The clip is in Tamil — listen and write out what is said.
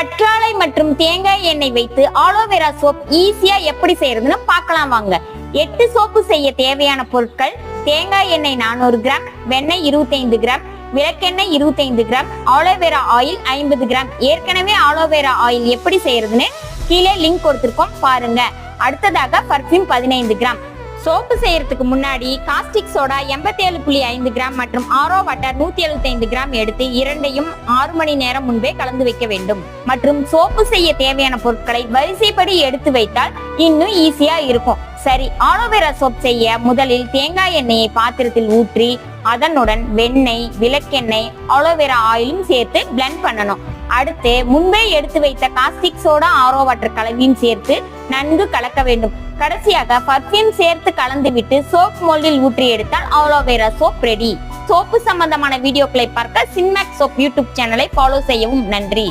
கற்றாழை மற்றும் தேங்காய் எண்ணெய் வைத்து ஆலோவேரா சோப் ஈஸியா எப்படி செய்யறதுன்னு பார்க்கலாம் வாங்க. எட்டு சோப்பு செய்ய தேவையான பொருட்கள் தேங்காய் எண்ணெய் நானூறு கிராம் வெண்ணெய் 25 கிராம் விளக்கெண்ணெய் 25 கிராம் ஆலோவேரா ஆயில் ஐம்பது கிராம் ஏற்கனவே ஆலோவேரா ஆயில் எப்படி செய்யறதுன்னு கீழே லிங்க் கொடுத்துருக்கோம் பாருங்க. அடுத்ததாக பர்ஃப்யூம் பதினைந்து கிராம் சோப்பு செய்யறதுக்கு முன்னாடி காஸ்டிக் சோடா எண்பத்தி ஏழு புள்ளி ஐந்து கிராம் மற்றும் ஆரோ வாட்டர் நூத்தி எழுபத்தி கிராம் எடுத்து இரண்டையும் ஆறு மணி நேரம் முன்பே கலந்து வைக்க வேண்டும். மற்றும் சோப்பு செய்ய தேவையான பொருட்களை வரிசைப்படி எடுத்து வைத்தால் இன்னும் ஈஸியா இருக்கும். சரி ஆலோவேரா சோப் செய்ய முதலில் தேங்காய் எண்ணெயை பாத்திரத்தில் ஊற்றி அதனுடன் வெண்ணெய் விளக்கெண்ணெய் ஆலோவேரா ஆயிலும் சேர்த்து பிளெண்ட் பண்ணணும். அடுத்து முன்பே எடுத்து வைத்த காஸ்டிக் சோடா ஆரோ வாட்டர் கலவையும் சேர்த்து நன்கு கலக்க வேண்டும். கடைசியாக பர்ஃப்யூம் சேர்த்து கலந்து விட்டு சோப் மோல்டில் ஊற்றி எடுத்தால் ஆலோவேரா சோப் ரெடி சோப்பு சம்பந்தமான வீடியோக்களை பார்க்க சின்மேக் சோப் யூடியூப் சேனலை ஃபாலோ செய்யவும் நன்றி.